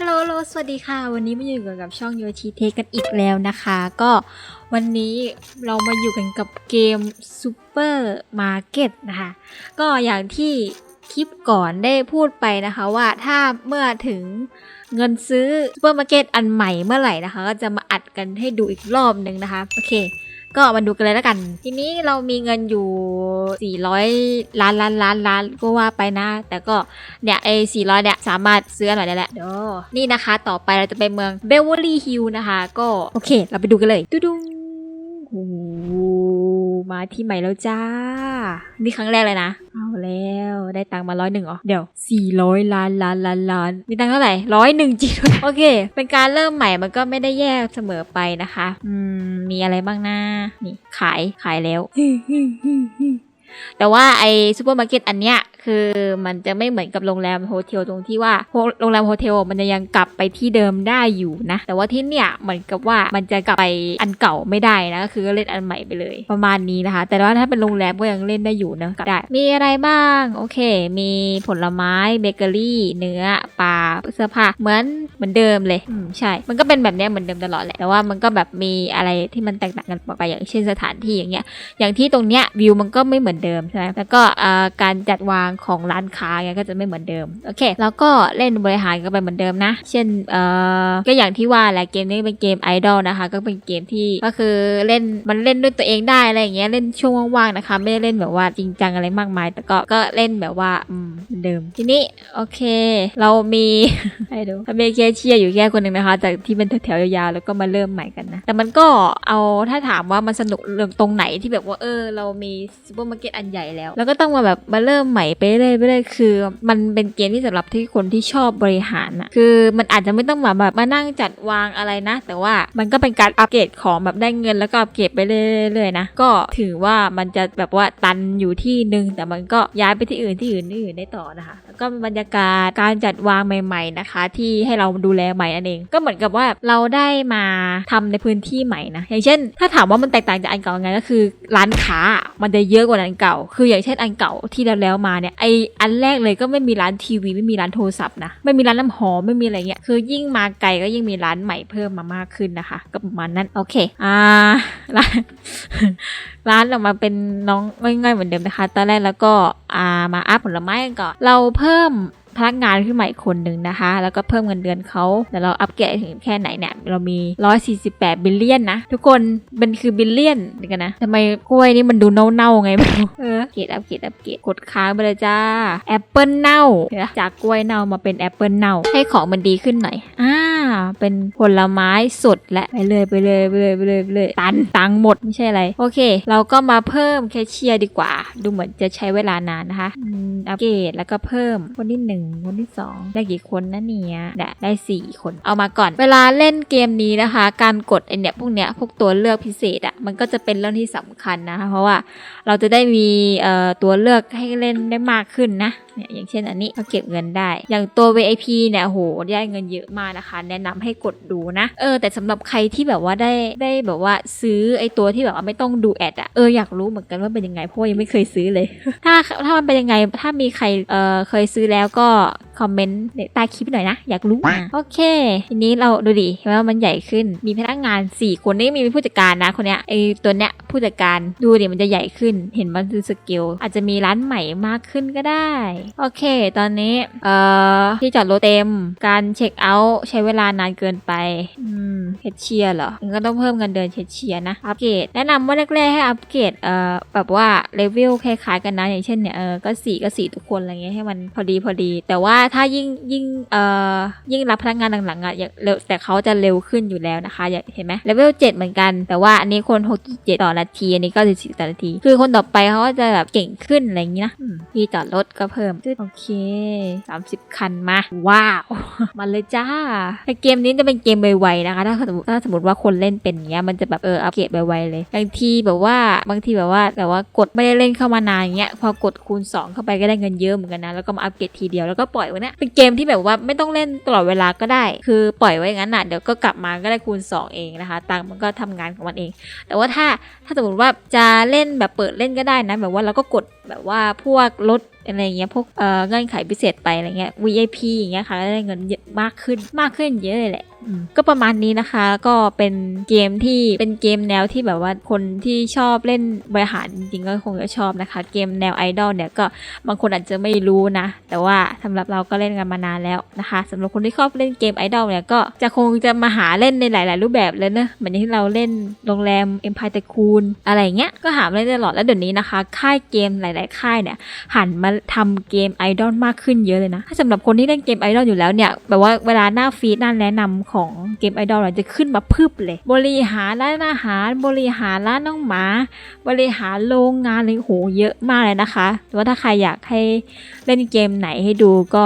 ฮัลโหลโลสวัสดีค่ะ วันนี้มาอยู่กับช่องโยชิเทกันอีกแล้วนะคะ ก็วันนี้เรามาอยู่กันกับเกมซูเปอร์มาร์เก็ตนะคะ ก็อย่างที่คลิปก่อนได้พูดไปนะคะว่าถ้าเมื่อถึงเงินซื้อซูเปอร์มาร์เก็ตอันใหม่เมื่อไหร่นะคะ ก็จะมาอัดกันให้ดูอีกรอบหนึ่งนะคะ โอเค ก็มาดูกันเลยแล้วกัน ทีนี้เรามีเงินอยู่ 400 ล้านล้านล้านล้านก็ว่าไปนะ แต่ก็เนี่ยไอ้400 เนี่ยสามารถซื้ออะไรได้แหละเดี๋ยวนี่นะคะ ต่อไปเราจะไปเมืองเบเวอร์ลี่ฮิลล์นะคะ ก็โอเค เราไปดูกันเลยดูดุงมาที่ใหม่แล้วจ้า นี่ครั้งแรกเลยนะ เอาแล้วได้ตังค์มาร้อยหนึ่งเหรอเดี๋ยว400ล้านล้านล้านล้านมีตังค์เท่าไหร่ร้อยหนึ่งจริงโอเค เป็นการเริ่มใหม่มันก็ไม่ได้แย่เสมอไปนะคะ อืม มีอะไรบ้างนะนี่ขายขายแล้วแต่ว่าไอซูเปอร์มาร์เก็ตอันเนี้ย คือมันจะไม่เหมือนกับโรงแรมโฮเทลตรงที่ว่าโรงแรมโฮเทลมันจะยังกลับไปที่เดิมได้อยู่นะ แต่ว่าที่เนี่ยเหมือนกับว่ามันจะกลับไปอันเก่าไม่ได้นะก็คือเล่นอันใหม่ไปเลย ประมาณนี้นะคะ แต่ว่าถ้าเป็นโรงแรมก็ยังเล่นได้อยู่นะกลับได้มีอะไรบ้างโอเค มีผลไม้เบเกอรี่ เนื้อปลาเสื้อผ้าเหมือนเหมือนเดิมเลยอืมใช่ มันก็เป็นแบบเนี้ยเหมือนเดิมตลอดแหละแต่ว่ามันก็แบบมีอะไรที่มันแตกต่างกันไปอย่างเช่นสถานที่อย่างเงี้ยอย่างที่ตรงเนี้ยวิวมันก็ไม่เหมือนเดิมใช่ไหมแล้วก็เอ่อการจัดวางของร้านค้าเงี้ยก็จะไม่เหมือนเดิมโอเค แล้วก็เล่นบริหารก็ไปเหมือนเดิมนะ เช่นเอ่อก็อย่างที่ว่าแหละเกมนี้เป็นเกมไอดอลนะคะ ก็เป็นเกมที่ก็คือเล่นมันเล่นด้วยตัวเองได้อะไรอย่างเงี้ยเล่นช่วงว่างๆนะคะ ไม่ได้เล่นแบบว่าจริงจังอะไรมากมาย แต่ก็ก็เล่นแบบว่าอืมเหมือนเดิม ทีนี้โอเค เรามีให้ดูมีเคเชียอยู่แค่คนหนึ่งนะคะ จากที่เป็นแถวๆยาวๆแล้วก็มาเริ่มใหม่กันนะ แต่มันก็เอาถ้าถามว่ามันสนุกเรื่องตรงไหนที่แบบว่าเออ เรามีซูเปอร์มาร์เก็ตอันใหญ่แล้ว แล้วก็ต้องมาแบบมาเริ่มใหม่ไปเรื่อยไปเรื่อยคือ มันเป็นเกมที่สำหรับที่คนที่ชอบบริหารอะคือมันอาจจะไม่ต้องมาแบบมานั่งจัดวางอะไรนะ แต่ว่ามันก็เป็นการอัปเกรดของแบบได้เงินแล้วก็อัปเกรดไปเรื่อยๆนะก็ถือว่ามันจะแบบว่าตันอยู่ที่หนึ่งแต่มันก็ย้ายไปที่อื่นที่อื่นที่อื่นได้ต่อนะคะ แล้วก็บรรยากาศการจัดวางใหม่ ๆนะคะ ที่ให้เราดูแลใหม่นั่นเอง ก็เหมือนกับว่าเราได้มาทำในพื้นที่ใหม่นะอย่างเช่น ถ้าถามว่ามันแตกต่างจากอันเก่ายังไงก็คือ ร้านค้ามันจะเยอะกว่าอันเก่า คืออย่างเช่นอันเก่าที่แล้วแล้วมาเนี่ยไออันแรกเลยก็ไม่มีร้านทีวีไม่มีร้านโทรศัพท์นะไม่มีร้านน้ำหอมไม่มีอะไรเงี้ยคือยิ่งมาไกลก็ยิ่งมีร้านใหม่เพิ่มมามากขึ้นนะคะ ก็ประมาณนั้นโอเคอ่าร้านร้านออกมาเป็นน้องง่ายๆเหมือนเดิมนะคะ ตอนแรกแล้วก็อ่ามาอัพผลไม้กันก่อนเราเพิ่ม พนักงานขึ้นมาอีกคนหนึ่งนะคะ แล้วก็เพิ่มเงินเดือนเขาแต่เราอัปเกรดถึงแค่ไหนเนี่ยเรามี 148 บิลเลียนนะ ทุกคนมันคือบิลเลียนเดี๋ยวกันนะทำไมกล้วยนี่มันดูเน่าๆไงไม่รู้เออเกรดอัปเกรดอัปเกรดกดค้างไปเลยจ้าแอปเปิลเน่าเห็นปะจากกล้วยเน่ามาเป็นแอปเปิลเน่าให้ของมันดีขึ้นหน่อยอ่าเป็นผลไม้สดและไปเลยไปเลยไปเลยไปเลยไปเลยตันตังค์หมดไม่ใช่อะไร โอเค เราก็มาเพิ่มแคชเชียร์ดีกว่า ดูเหมือนจะใช้เวลานานนะคะอืมอัปเกรดแล้วก็เพิ่มคนที่หนึ่งคนที่สองได้กี่คนนะเนี่ยได้สี่คน เอามาก่อน เวลาเล่นเกมนี้นะคะ การกดไอเนี่ยพวกเนี้ยพวกตัวเลือกพิเศษอะมันก็จะเป็นเรื่องที่สำคัญนะคะ เพราะว่าเราจะได้มีตัวเลือกให้เล่นได้มากขึ้นนะเนี่ยอย่างเช่นอันนี้ก็เก็บเงินได้ อย่างตัว VIP เนี่ยโหได้เงินเยอะมากนะคะ แนะนำให้กดดูนะเออแต่สำหรับใครที่แบบว่าได้ได้แบบว่าซื้อไอตัวที่แบบว่าไม่ต้องดูแอดอะเอออยากรู้เหมือนกันว่าเป็นยังไงเพราะยังไม่เคยซื้อเลย ถ้าถ้ามันเป็นยังไงถ้ามีใครเออเคยซื้อแล้วก็ก็ คอมเมนต์ใต้คลิปหน่อยนะ อยากรู้อะโอเค ทีนี้เราดูดิว่ามันใหญ่ขึ้นมีพนักงาน 4 คนนี่มีผู้จัดการนะคนเนี้ยไอตัวเนี้ยผู้จัดการดูดิมันจะใหญ่ขึ้น เห็นมันคือสเกลอาจจะมีร้านใหม่มากขึ้นก็ได้ โอเค ตอนนี้เอ่อที่จอดรถเต็มการเช็คเอาท์ใช้เวลานานเกินไปอืมเฮดเชียร์เหรอมันก็ต้องเพิ่มเงินเดือนเฮดเชียร์นะอัปเกรดแนะนำว่าแรกๆให้อัปเกรดเอ่อแบบว่าเลเวลคล้ายๆกันนะอย่างเช่นเนี่ยเออก็สี่ก็สี่ทุกคนอะไรเงี้ยให้มันพอดีพอดี แต่ว่าถ้ายิ่งยิ่งเอ่อยิ่งรับพนักงานหลังๆอะอย่างเร็วแต่เขาจะเร็วขึ้นอยู่แล้วนะคะอย่างเห็นไหมเลเวลเจ็ดเหมือนกัน แต่ว่าอันนี้คน6.7ต่อนาที อันนี้ก็14ต่อนาที คือคนต่อไปเขาก็จะแบบเก่งขึ้นอะไรอย่างงี้นะมที่จอดรถก็เพิ่มโอเค30คันมา ว้าว มาเลยจ้าแต่เกมนี้จะเป็นเกมไวๆนะคะ ถ้าสมมติถ้าสมมติว่าคนเล่นเป็นเงี้ยมันจะแบบเอออัปเกรดไวๆเลยบางทีแบบว่าบางทีแบบว่าแต่ว่ากดไม่ได้เล่นเข้ามานานอย่างเงี้ยพอกดคูณ 2 เข้าไปก็ได้เงินเยอะเหมือนกันนะแล้วก็มาอัปเกรดทีเดียวแล้วก็ปล่อยว้เนี่ยเป็นเกมที่แบบว่าไม่ต้องเล่นตลอดเวลาก็ได้ คือปล่อยไว้งั้นน่ะเดี๋ยวก็กลับมาก็ได้คูณ 2 เองนะคะตังมันก็ทำงานของมันเอง แต่ว่าถ้าถ้าสมมติว่าจะเล่นแบบเปิดเล่นก็ได้นะแบบว่าเราก็กดแบบว่าพวกลดอะไรเงี้ยพวกเอ่อเงื่อนไขพิเศษไปอะไรเงี้ย VIP อย่างเงี้ยค่ะได้เงินเยอะมากขึ้นมากขึ้นเยอะเลยแหละ ก็ประมาณนี้นะคะ ก็เป็นเกมที่เป็นเกมแนวที่แบบว่าคนที่ชอบเล่นบริหารจริงๆก็คงจะชอบนะคะ เกมแนวไอดอลเนี่ยก็บางคนอาจจะไม่รู้นะ แต่ว่าสำหรับเราก็เล่นกันมานานแล้วนะคะสำหรับคนที่ชอบเล่นเกมไอดอลเนี่ยก็จะคงจะมาหาเล่นในหลาย ๆ รูปแบบเลยเนอะเหมือนที่เราเล่นโรงแรม Empire Tycoon อะไรเงี้ยก็หาเล่นตลอดแล้วเดี๋ยวนี้นะคะ ค่ายเกมหลาย ๆ ค่ายเนี่ยหันมาทำเกมไอดอลมากขึ้นเยอะเลยนะถ้าสำหรับคนที่เล่นเกมไอดอลอยู่แล้วเนี่ยแบบว่าเวลาหน้าฟีดหน้าแนะนำของเกมไอดอลเนี่ยจะขึ้นมาพึบเลย บริหารร้านอาหารบริหารร้านน้องหมา บริหารโรงงานเลยโหเยอะมากเลยนะคะแต่ว่าถ้าใครอยากให้เล่นเกมไหนให้ดูก็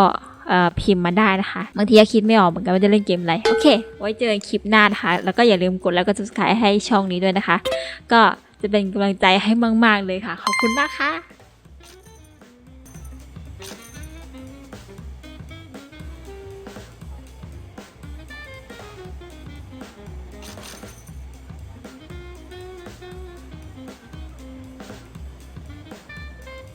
พิมพ์มาได้นะคะบางทีก็คิดไม่ออกเหมือนกันว่าจะเล่นเกมอะไร โอเค ไว้เจอกันคลิปหน้านะคะ แล้วก็อย่าลืมกดแล้วก็ subscribe ให้ช่องนี้ด้วยนะคะ ก็จะเป็นกำลังใจให้มาก ๆ เลยค่ะ ขอบคุณมากค่ะ